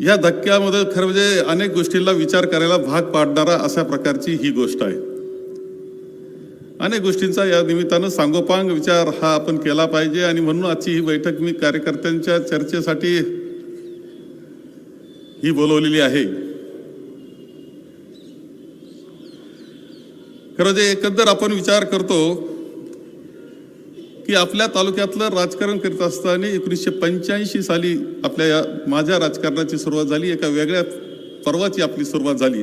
या धक्क्यामध्ये खरं म्हणजे अनेक गोष्टींना विचार करायला भाग पाडणारा अशा प्रकारची ही गोष्ट आहे. अनेक गोष्टींचा या निमित्तानं सांगोपांग विचार हा आपण केला पाहिजे आणि म्हणून आजची ही बैठक मी कार्यकर्त्यांच्या चर्चेसाठी ही बोलवलेली आहे. खरं जे एकंदर आपण विचार करतो की आपल्या तालुक्यातलं राजकारण करीत असताना एकोणीसशे पंच्याऐंशी साली आपल्या या माझ्या राजकारणाची सुरुवात झाली. एका वेगळ्या पर्वाची आपली सुरुवात झाली.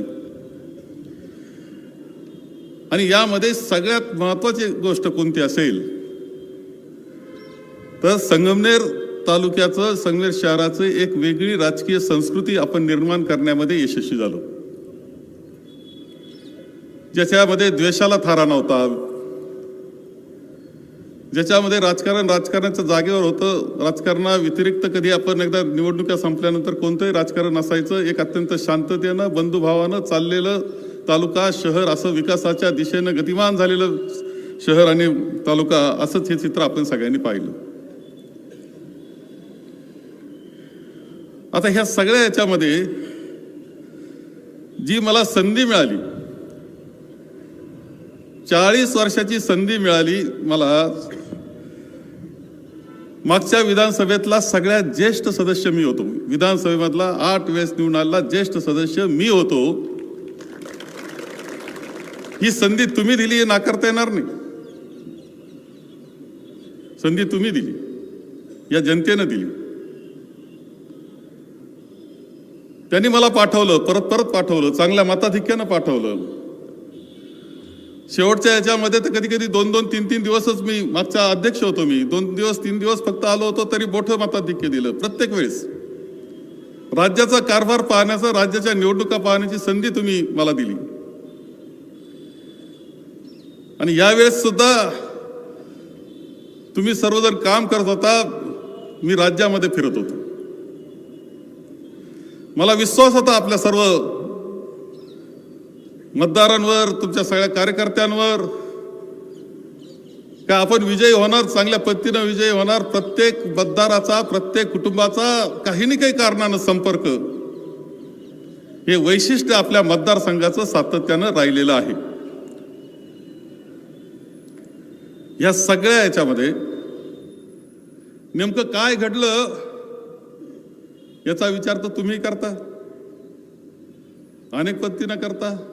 आणि यामध्ये सगळ्यात महत्वाची गोष्ट कोणती असेल? तर संगमनेर तालुक्याचं संगमनेर शहराचं एक वेगळी राजकीय संस्कृती आपण निर्माण करण्यामध्ये यशस्वी झालो. ज्याच्यामध्ये द्वेषाला थारा नव्हता. ज्याच्यामध्ये राजकारण राजकारणाच्या जागेवर होतं राजकारणाव्यतिरिक्त कधी आपण एकदा निवडणुका संपल्यानंतर कोणतंही राजकारण असायचं एक अत्यंत शांततेनं बंधुभावानं चाललेलं तालुका शहर असं विकासाच्या दिशेनं गतिमान झालेलं शहर आणि तालुका असंच हे चित्र आपण सगळ्यांनी पाहिलं. आता ह्या सगळ्या याच्यामध्ये जी मला संधी मिळाली चाळीस वर्षाची संधी मिळाली मला मागच्या विधानसभेतला सगळ्यात ज्येष्ठ सदस्य मी होतो. विधानसभेमधला आठ वेळेस निवडून आलेला ज्येष्ठ सदस्य मी होतो. ही संधी तुम्ही दिली हे नाकारता येणार नाही. संधी तुम्ही दिली. या जनतेनं दिली. त्यांनी मला पाठवलं परत परत पाठवलं चांगल्या मताधिक्यानं पाठवलं. शेवटच्या याच्यामध्ये तर कधी कधी दोन दोन तीन तीन दिवसच मी मागचा अध्यक्ष होतो मी. दोन दिवस तीन दिवस फक्त आलो होतो तरी मोठं मताधिक्य दिलं प्रत्येक वेळेस. राज्याचा कारभार पाहण्याचा राज्याच्या निवडणुका पाहण्याची संधी तुम्ही मला दिली. आणि यावेळेस सुद्धा तुम्ही सर्वजण काम करत होता मी राज्यामध्ये फिरत होतो. मला विश्वास होता आपल्या सर्व मतदारांवर तुमच्या सगळ्या कार्यकर्त्यांवर. का आपण विजयी होणार चांगल्या पद्धतीनं विजयी होणार प्रत्येक मतदाराचा प्रत्येक कुटुंबाचा काही ना काही कारणानं संपर्क. हे वैशिष्ट्य आपल्या मतदारसंघाचं सातत्यानं राहिलेलं आहे. या सगळ्या याच्यामध्ये नेमकं काय घडलं याचा विचार तर तुम्ही करता. अनेक पद्धतीनं करता.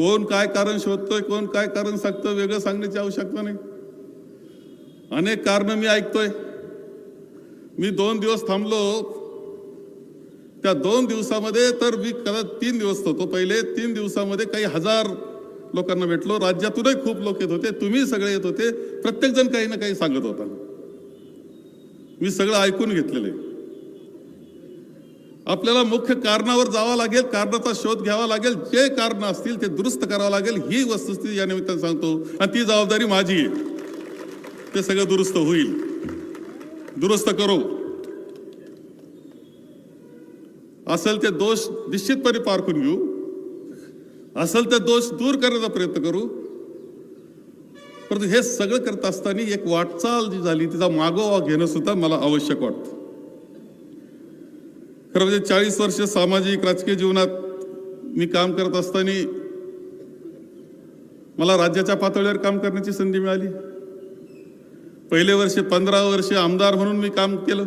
कोण काय कारण शोधतोय कोण काय कारण सांगतं वेगळं सांगण्याची आवश्यकता नाही. अनेक कारण मी ऐकतोय. मी दोन दिवस थांबलो. त्या दोन दिवसामध्ये तर मी कदाचित तीन दिवस होतो. पहिले तीन दिवसामध्ये काही हजार लोकांना भेटलो. राज्यातूनही खूप लोक येत होते. तुम्ही सगळे येत होते. प्रत्येक जण काही ना काही सांगत होता. मी सगळं ऐकून घेतलेलं आहे. आपल्याला मुख्य कारणावर जावं लागेल कारणाचा शोध घ्यावा लागेल जे कारण असतील ते दुरुस्त करावं लागेल ही वस्तुस्थिती या निमित्ताने सांगतो. आणि ती जबाबदारी माझी आहे. ते सगळं दुरुस्त होईल. दुरुस्त करू. असेल ते दोष निश्चितपणे पारखून घेऊ. असेल ते दोष दूर करण्याचा प्रयत्न करू. परंतु हे सगळं करत असताना एक वाटचाल जी झाली तिचा मागोवा घेणं सुद्धा मला आवश्यक वाटतं. खरं म्हणजे चाळीस वर्ष सामाजिक राजकीय जीवनात मी काम करत असताना मला राज्याच्या पातळीवर काम करण्याची संधी मिळाली. पहिले वर्ष पंधरा वर्ष आमदार म्हणून मी काम केलं.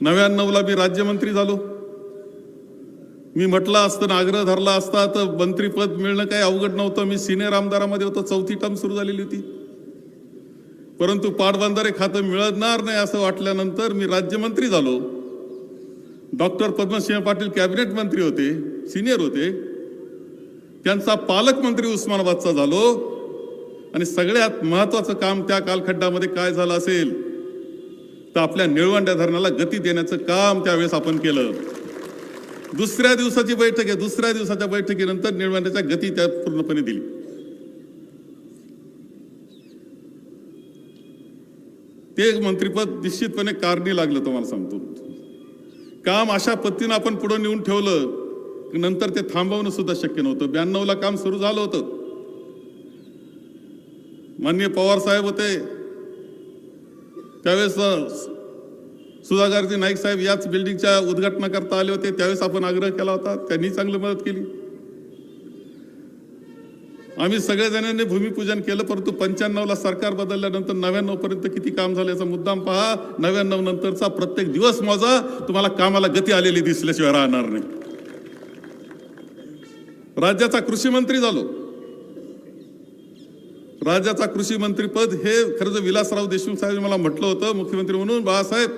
नव्याण्णवला मी राज्यमंत्री झालो. मी म्हटलं असतं आग्रह धरला असता तर मंत्रीपद मिळणं काही अवघड नव्हतं. मी सिनियर आमदारामध्ये होतो चौथी टर्म सुरू झालेली होती. परंतु पाटबंधारे खातं मिळणार नाही असं वाटल्यानंतर मी राज्यमंत्री झालो. डॉक्टर पद्मसिंह पाटील कॅबिनेट मंत्री होते सिनियर होते. त्यांचा पालकमंत्री उस्मानाबादचा झालो. आणि सगळ्यात महत्वाचं काम त्या कालखड्डामध्ये काय झालं असेल? तर आपल्या निळवंड्या धरणाला गती देण्याचं काम त्यावेळेस आपण केलं. दुसऱ्या दिवसाची बैठक आहे. दुसऱ्या दिवसाच्या बैठकीनंतर निळवंड्याच्या गती त्या पूर्णपणे दिली. ते मंत्रिपद मंत्रीपद निश्चितपणे कारणी लागलं तुम्हाला सांगतो. काम अशा पद्धतीनं आपण पुढे नेऊन ठेवलं नंतर ते थांबवणं सुद्धा शक्य नव्हतं. ब्याण्णवला काम सुरू झालं होतं. माननीय पवार साहेब होते. त्यावेळेस अ, सुधाकरजी नाईक साहेब याच बिल्डिंगच्या उद्घाटनाकरता आले होते. त्यावेळेस आपण आग्रह केला होता. त्यांनी चांगली मदत केली. आम्ही सगळेजणांनी भूमिपूजन केलं परंतु पंच्याण्णवला सरकार बदलल्यानंतर नव्याण्णव पर्यंत किती काम झालं याचा मुद्दाम पहा. नव्याण्णव नंतरचा प्रत्येक दिवस मोजा. तुम्हाला कामाला गती आलेली दिसल्याशिवाय राहणार नाही. राज्याचा कृषी मंत्री झालो. राज्याचा कृषी मंत्री पद हे खरं तर विलासराव देशमुख साहेब मला म्हटलं होतं मुख्यमंत्री म्हणून बाळासाहेब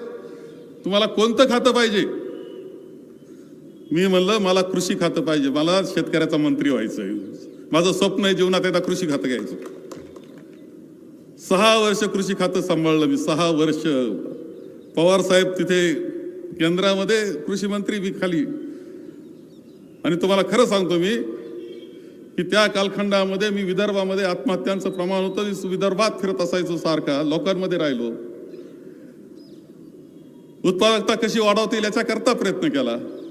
तुम्हाला कोणतं खातं पाहिजे? मी म्हणलं मला कृषी खातं पाहिजे. मला शेतकऱ्याचा मंत्री व्हायचं आहे माझं स्वप्न आहे जीवनात एकदा कृषी खातं घ्यायचं. सहा वर्ष कृषी खातं सांभाळलं मी सहा वर्ष. पवार साहेब तिथे केंद्रामध्ये कृषी मंत्री मी खाली. आणि तुम्हाला खरं सांगतो मी की त्या कालखंडामध्ये मी विदर्भामध्ये आत्महत्यांचं प्रमाण होतं मी विदर्भात फिरत असायचो सारखा लोकांमध्ये राहिलो. उत्पादकता कशी वाढवता येईल याचा करता प्रयत्न केला.